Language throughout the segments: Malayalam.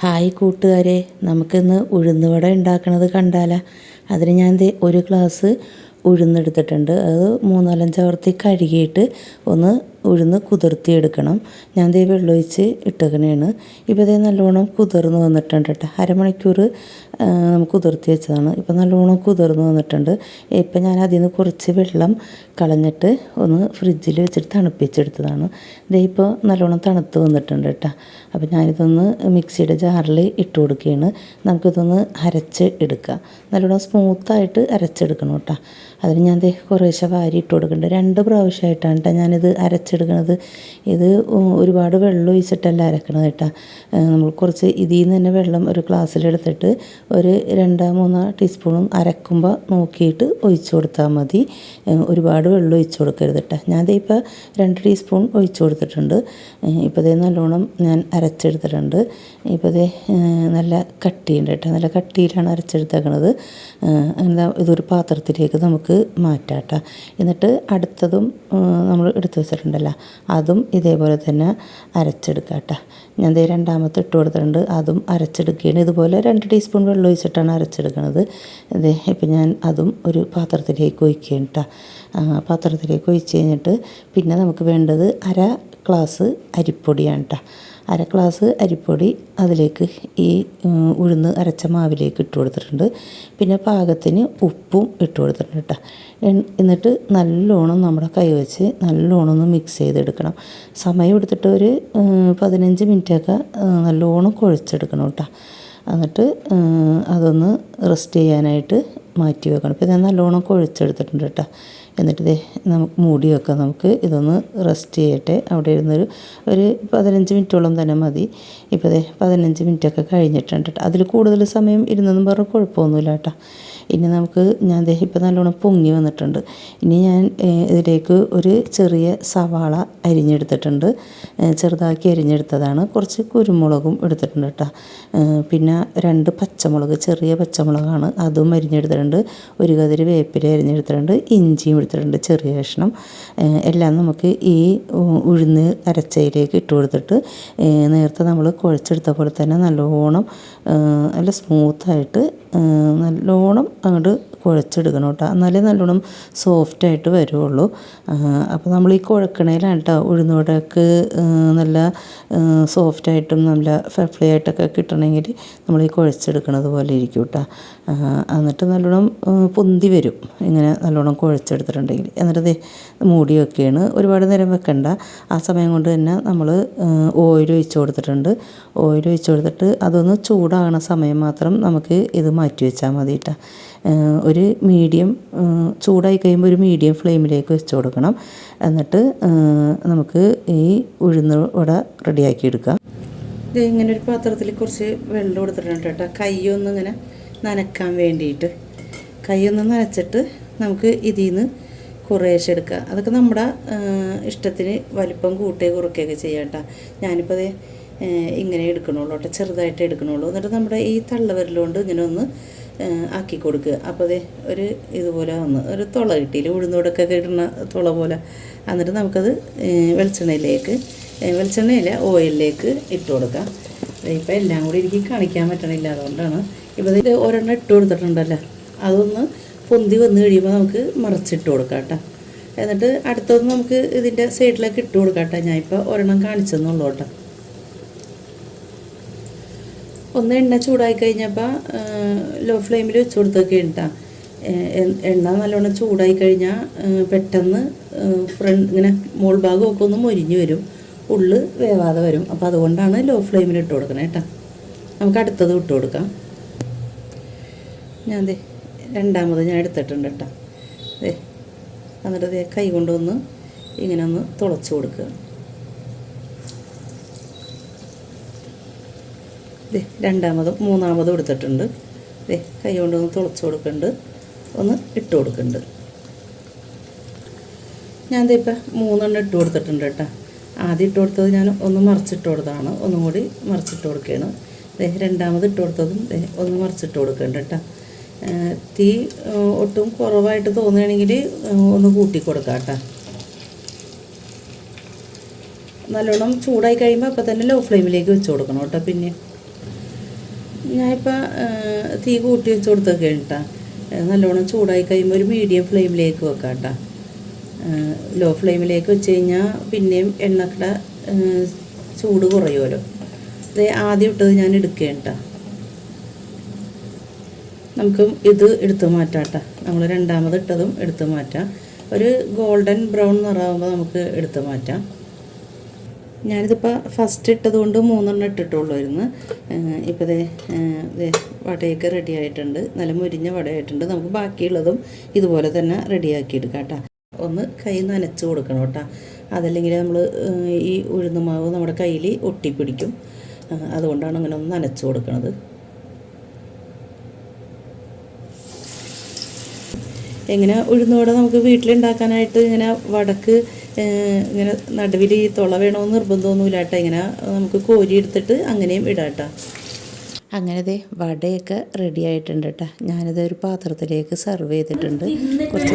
ഹായ് കൂട്ടുകാരെ നമുക്കിന്ന് ഉഴുന്നുവട ഉണ്ടാക്കണത് കണ്ടാലാ. അതിന് ഞാൻ ഒരു ഗ്ലാസ് ഉഴുന്നെടുത്തിട്ടുണ്ട്. അത് മൂന്നാലഞ്ചാവർത്തി കഴുകിയിട്ട് ഒന്ന് ഉഴുന്ന് കുതിർത്തി എടുക്കണം ഞാൻ ദേ വെള്ളമൊഴിച്ച് ഇട്ടേക്കണേണ്. ഇപ്പോൾ ഇതേ നല്ലോണം കുതിർന്ന് വന്നിട്ടുണ്ട് കേട്ടോ അരമണിക്കൂർ നമുക്ക് കുതിർത്തി വെച്ചതാണ്. ഇപ്പോൾ നല്ലോണം കുതിർന്ന് വന്നിട്ടുണ്ട്. ഇപ്പം ഞാൻ അതിൽ നിന്ന് കുറച്ച് വെള്ളം കളഞ്ഞിട്ട് ഒന്ന് ഫ്രിഡ്ജിൽ വെച്ചിട്ട് തണുപ്പിച്ചെടുത്തതാണ്. ദേ ഇപ്പോൾ നല്ലോണം തണുത്ത് വന്നിട്ടുണ്ട് കേട്ടോ അപ്പോൾ ഞാനിതൊന്ന് മിക്സിയുടെ ജാറിൽ ഇട്ട് കൊടുക്കുകയാണ് നമുക്കിതൊന്ന് അരച്ച് എടുക്കാം. നല്ലോണം സ്മൂത്തായിട്ട് അരച്ചെടുക്കണം കേട്ടോ അതിന് ഞാൻ ദേ കുറേശ്ശെ വാരി ഇട്ട് കൊടുക്കുന്നുണ്ട് രണ്ട് പ്രാവശ്യമായിട്ടാണ് കേട്ടോ ഞാനിത് അരച്ചെടുക്കണത്. ഇത് ഒരുപാട് വെള്ളം ഒഴിച്ചിട്ടല്ല അരക്കണത് കേട്ടോ. നമ്മൾ കുറച്ച് ഇതിൽ നിന്ന് തന്നെ വെള്ളം ഒരു ഗ്ലാസ്സിലെടുത്തിട്ട് ഒരു രണ്ടോ മൂന്നോ ടീസ്പൂണും അരക്കുമ്പോൾ നോക്കിയിട്ട് ഒഴിച്ചു കൊടുത്താൽ മതി. ഒരുപാട് വെള്ളം ഒഴിച്ചു കൊടുക്കരുത് കേട്ടോ. ദേ ഇപ്പോൾ രണ്ട് ടീസ്പൂൺ ഒഴിച്ചു കൊടുത്തിട്ടുണ്ട്. ഇപ്പോൾ ദേ നല്ലോണം ഞാൻ അരച്ചെടുത്തിട്ടുണ്ട്. ഇപ്പോൾ ദേ നല്ല കട്ടിയുണ്ട് കേട്ടോ. നല്ല കട്ടിയിലാണ് അരച്ചെടുത്തേക്കണത്. എന്താ ഇതൊരു പാത്രത്തിലേക്ക് നമുക്ക് മാറ്റാം കേട്ടോ. എന്നിട്ട് അടുത്തതും നമ്മൾ എടുത്തു വെച്ചിട്ടുണ്ടല്ലോ അതും ഇതേപോലെ തന്നെ അരച്ചെടുക്കുക കേട്ടോ. ഞാൻ ദേ രണ്ടാമത്തെ ഇട്ട് കൊടുത്തിട്ടുണ്ട്. അതും അരച്ചെടുക്കുകയാണ്. ഇതുപോലെ രണ്ട് ടീസ്പൂൺ വെള്ളം ഒഴിച്ചിട്ടാണ് അരച്ചെടുക്കുന്നത് ഇതേ ഇപ്പം ഞാൻ അതും ഒരു പാത്രത്തിലേക്ക് ഒഴിക്കുകയാണ് കേട്ടോ. പാത്രത്തിലേക്ക് ഒഴിച്ച് കഴിഞ്ഞിട്ട് പിന്നെ നമുക്ക് വേണ്ടത് അര ഗ്ലാസ് അരിപ്പൊടിയാണ് കേട്ടോ. അര ഗ്ലാസ് അരിപ്പൊടി അതിലേക്ക് ഈ ഉഴുന്ന് അരച്ച മാവിലേക്ക് ഇട്ട് കൊടുത്തിട്ടുണ്ട്. പിന്നെ പാകത്തിന് ഉപ്പും ഇട്ട് കൊടുത്തിട്ടുണ്ട് കേട്ടോ എന്നിട്ട് നല്ലോണം നമ്മുടെ കൈ വെച്ച് നല്ലോണം ഒന്ന് മിക്സ് ചെയ്തെടുക്കണം. സമയം എടുത്തിട്ട് ഒരു പതിനഞ്ച് മിനിറ്റൊക്കെ നല്ലോണം കുഴച്ചെടുക്കണം കേട്ടോ എന്നിട്ട് അതൊന്ന് റെസ്റ്റ് ചെയ്യാനായിട്ട് മാറ്റി വെക്കണം. പിന്നെ ഞാൻ നല്ലോണം കുഴച്ചെടുത്തിട്ടുണ്ട് കേട്ടോ എന്നിട്ട് ദേ നമുക്ക് മൂടി നമുക്ക് ഇതൊന്ന് റെസ്റ്റ് ചെയ്യട്ടെ. അവിടെ ഇരുന്നൊരു ഒരു പതിനഞ്ച് മിനിറ്റോളം തന്നെ മതി. ഇപ്പോൾ അതെ പതിനഞ്ച് മിനിറ്റൊക്കെ കഴിഞ്ഞിട്ടുണ്ട് അതിൽ കൂടുതൽ സമയം ഇരുന്നെന്നും പറഞ്ഞാൽ കുഴപ്പമൊന്നുമില്ല കേട്ടോ ഇനി നമുക്ക് ഞാൻ ദേ ഇപ്പം നല്ലോണം പൊങ്ങി വന്നിട്ടുണ്ട്. ഇനി ഞാൻ ഇതിലേക്ക് ഒരു ചെറിയ സവാള അരിഞ്ഞെടുത്തിട്ടുണ്ട്. ചെറുതാക്കി അരിഞ്ഞെടുത്തതാണ്. കുറച്ച് കുരുമുളകും എടുത്തിട്ടുണ്ട് കേട്ടോ പിന്നെ രണ്ട് പച്ചമുളക് ചെറിയ പച്ചമുളകാണ്. അതും അരിഞ്ഞെടുത്തിട്ടുണ്ട്. ഒരു കതിരി വേപ്പില അരിഞ്ഞെടുത്തിട്ടുണ്ട്. ഇഞ്ചിയും എടുത്തിട്ടുണ്ട് ചെറിയ ഏഹ്, എല്ലാം നമുക്ക് ഈ ഉഴുന്ന് അരച്ചയിലേക്ക് ഇട്ട് കൊടുത്തിട്ട് നേരത്തെ നമ്മൾ കുഴച്ചെടുത്ത പോലെ തന്നെ നല്ലോണം നല്ല സ്മൂത്തായിട്ട് നല്ലോണം അങ്ങോട്ട് കുഴച്ചെടുക്കണം കേട്ടോ. എന്നാലേ നല്ലോണം സോഫ്റ്റായിട്ട് വരുള്ളൂ അപ്പോൾ നമ്മൾ ഈ കുഴക്കണേലാണ് കേട്ടോ ഉഴുന്നുവടക്ക് നല്ല സോഫ്റ്റായിട്ടും നല്ല ഫ്ലഫ്ലി ആയിട്ടൊക്കെ കിട്ടണമെങ്കിൽ നമ്മൾ ഈ കുഴച്ചെടുക്കണത് പോലെ ഇരിക്കും കേട്ടോ എന്നിട്ട് നല്ലോണം പൊന്തി വരും. ഇങ്ങനെ നല്ലോണം കുഴച്ചെടുത്തിട്ടുണ്ടെങ്കിൽ എന്നിട്ട് മൂടി വെക്കുകയാണ് ഒരുപാട് നേരം വെക്കണ്ട. ആ സമയം കൊണ്ട് തന്നെ നമ്മൾ ഓയിൽ ഒഴിച്ച് കൊടുത്തിട്ടുണ്ട്. ഓയിൽ ഒഴിച്ച് കൊടുത്തിട്ട് അതൊന്ന് ചൂടാകണ സമയം മാത്രം നമുക്ക് ഇത് മാറ്റി വെച്ചാൽ മതി കേട്ടോ ഒരു മീഡിയം ചൂടായി കഴിയുമ്പോൾ ഒരു മീഡിയം ഫ്ലെയിമിലേക്ക് വെച്ച് കൊടുക്കണം. എന്നിട്ട് നമുക്ക് ഈ ഉഴുന്ന് വട റെഡിയാക്കി എടുക്കാം. ഇത് ഇങ്ങനെ ഒരു പാത്രത്തിൽ കുറച്ച് വെള്ളം കൊടുത്തിട്ടുണ്ട് കേട്ടോ. കൈയൊന്ന് ഇങ്ങനെ നനക്കാൻ വേണ്ടിയിട്ട്. കൈയൊന്ന് നനച്ചിട്ട് നമുക്ക് ഇതിൽ നിന്ന് കുറേശ്ശെ എടുക്കുക അതൊക്കെ നമ്മുടെ ഇഷ്ടത്തിന് വലിപ്പം കൂട്ടുകയോ കുറയ്ക്കുകയൊക്കെ ചെയ്യാം കേട്ടോ. ഞാനിപ്പോൾ ഇങ്ങനെ എടുക്കണുള്ളൂ കേട്ടോ. ചെറുതായിട്ട് എടുക്കണുള്ളൂ. എന്നിട്ട് നമ്മുടെ ഈ തള്ളവരലുകൊണ്ട് ഇങ്ങനെ ഒന്ന് ആക്കി കൊടുക്കുക അപ്പോൾ ഒരു ഇതുപോലെ വന്ന് ഒരു തുള കിട്ടിയില്ല ഉഴുന്നോടൊക്കെ ഇടുന്ന തുള പോലെ. എന്നിട്ട് നമുക്കത് വെളിച്ചെണ്ണയിലേക്ക് വെളിച്ചെണ്ണയില്ല ഓയിലിലേക്ക് ഇട്ട് കൊടുക്കാം. ഇപ്പം എല്ലാം കൂടി എനിക്ക് കാണിക്കാൻ പറ്റണില്ല അതുകൊണ്ടാണ്. ഇപ്പോൾ ഇത് ഒരെണ്ണം ഇട്ട് കൊടുത്തിട്ടുണ്ടല്ലോ. അതൊന്ന് പൊന്തി വന്ന് കഴിയുമ്പോൾ നമുക്ക് മറിച്ചിട്ട് കൊടുക്കാം കേട്ടോ. എന്നിട്ട് അടുത്തൊന്ന് നമുക്ക് ഇതിന്റെ സൈഡിലേക്ക് ഇട്ട് കൊടുക്കാം കേട്ടോ. ഞാനിപ്പോൾ ഒരെണ്ണം കാണിച്ചെന്നുള്ളൂ കേട്ടോ. ഒന്ന് എണ്ണ ചൂടായി കഴിഞ്ഞപ്പോൾ ലോ ഫ്ലെയിമിൽ വെച്ച് കൊടുത്തൊക്കെ ഉണ്ടാ എണ്ണ നല്ലോണം ചൂടായി കഴിഞ്ഞാൽ പെട്ടെന്ന് ഫ്രണ്ട് ഇങ്ങനെ മോൾ ഭാഗമൊക്കെ ഒന്ന് മൊരിഞ്ഞ് വരും. ഉള്ള് വേവാതെ വരും. അപ്പോൾ അതുകൊണ്ടാണ് ലോ ഫ്ലെയിമിൽ ഇട്ട് കൊടുക്കണേ കേട്ടോ നമുക്ക് അടുത്തത് ഇട്ട് കൊടുക്കാം. ഞാൻ ദേ രണ്ടാമത് ഞാൻ എടുത്തിട്ടുണ്ട് കേട്ടോ ദേ എന്നിട്ട് ദേ കൈ കൊണ്ടൊന്ന് ഇങ്ങനെ ഒന്ന് തുളച്ച് കൊടുക്കുക. ദേ രണ്ടാമതും മൂന്നാമതും എടുത്തിട്ടുണ്ട്. ദേ കൈ കൊണ്ടൊന്ന് തുളച്ച് കൊടുക്കുന്നുണ്ട് ഒന്ന് ഇട്ട് കൊടുക്കുന്നുണ്ട് ഞാൻ ഇപ്പം മൂന്നെണ്ണം ഇട്ട് കൊടുത്തിട്ടുണ്ട് കേട്ടോ. ആദ്യം ഇട്ട് കൊടുത്തത് ഞാൻ ഒന്ന് മറിച്ചിട്ട് കൊടുത്തതാണ്. ഒന്നും കൂടി മറിച്ചിട്ട് കൊടുക്കുകയാണ്. രണ്ടാമത് ഇട്ട് കൊടുത്തതും ഒന്ന് മറിച്ചിട്ട് കൊടുക്കുന്നുണ്ട് കേട്ടോ. തീ ഒട്ടും കുറവായിട്ട് തോന്നുകയാണെങ്കിൽ ഒന്ന് കൂട്ടി കൊടുക്കാം കേട്ടോ. നല്ലോണം ചൂടായി കഴിയുമ്പോൾ അപ്പോൾ തന്നെ ലോ ഫ്ലെയിമിലേക്ക് വെച്ച് കൊടുക്കണം കേട്ടോ. പിന്നെ ഞാനിപ്പോൾ തീ കൂട്ടി വെച്ച് കൊടുത്തൊക്കെ കേട്ടാ. നല്ലോണം ചൂടായി കഴിയുമ്പോൾ ഒരു മീഡിയം ഫ്ലെയിമിലേക്ക് വെക്കാം കേട്ടോ. ലോ ഫ്ലെയിമിലേക്ക് വെച്ച് കഴിഞ്ഞാൽ പിന്നെയും എണ്ണക്കട ചൂട് കുറയുമല്ലോ. അത് ആദ്യം ഇട്ടത് ഞാൻ എടുക്കുകയാണ് നമുക്ക് ഇത് എടുത്തു മാറ്റാം കേട്ടോ. നമ്മൾ രണ്ടാമത് ഇട്ടതും എടുത്തു മാറ്റാം. ഒരു ഗോൾഡൻ ബ്രൗൺ നിറാകുമ്പോൾ നമുക്ക് എടുത്തു മാറ്റാം. ഞാനിതിപ്പോൾ ഫസ്റ്റ് ഇട്ടത് കൊണ്ട് മൂന്നെണ്ണം ഇട്ടിട്ടുള്ളായിരുന്നു ഇപ്പോൾ ദേ വടയൊക്കെ റെഡി ആയിട്ടുണ്ട്. നല്ല മുരിഞ്ഞ വടയായിട്ടുണ്ട്. നമുക്ക് ബാക്കിയുള്ളതും ഇതുപോലെ തന്നെ റെഡിയാക്കി എടുക്കാം കേട്ടോ. ഒന്ന് കൈ നനച്ച് കൊടുക്കണം കേട്ടോ. അതല്ലെങ്കിൽ നമ്മൾ ഈ ഉഴുന്ന മാവ് നമ്മുടെ കയ്യിൽ ഒട്ടിപ്പിടിക്കും. അതുകൊണ്ടാണ് അങ്ങനെ ഒന്ന് നനച്ച് കൊടുക്കണത്. എങ്ങനെ ഉഴുന്നുവട നമുക്ക് വീട്ടിലുണ്ടാക്കാനായിട്ട് ഇങ്ങനെ വടക്ക് ഇങ്ങനെ നടുവിൽ ഈ തുള വേണമെന്ന് നിർബന്ധമൊന്നുമില്ല കേട്ടോ. ഇങ്ങനെ നമുക്ക് കോരി എടുത്തിട്ട് അങ്ങനെയും ഇടാം കേട്ടോ. അങ്ങനെ ദേ വടയൊക്കെ റെഡി ആയിട്ടുണ്ട് കേട്ടോ. ഞാനിത് ഒരു പാത്രത്തിലേക്ക് സെർവ് ചെയ്തിട്ടുണ്ട്. കുറച്ച്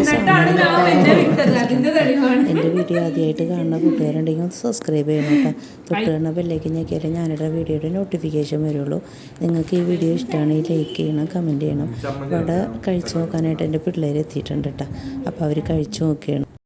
എന്റെ വീഡിയോ ആദ്യമായിട്ട് കാണുന്ന കൂട്ടുകാരുണ്ടെങ്കിൽ ഒന്ന് സബ്സ്ക്രൈബ് ചെയ്യണം കേട്ടോ. തൊട്ട് കാണുന്ന ബെല്ലേക്ക് ഞെക്കിയാലേ ഞാനിവിടെ വീഡിയോയുടെ നോട്ടിഫിക്കേഷൻ വരുള്ളൂ. നിങ്ങൾക്ക് ഈ വീഡിയോ ഇഷ്ടമാണെങ്കിൽ ലൈക്ക് ചെയ്യണം കമന്റ് ചെയ്യണം. വട കഴിച്ചു നോക്കാനായിട്ട് എന്റെ പിള്ളേർ എത്തിയിട്ടുണ്ട് കേട്ടോ. അപ്പോൾ അവർ കഴിച്ചു നോക്കുകയാണ്.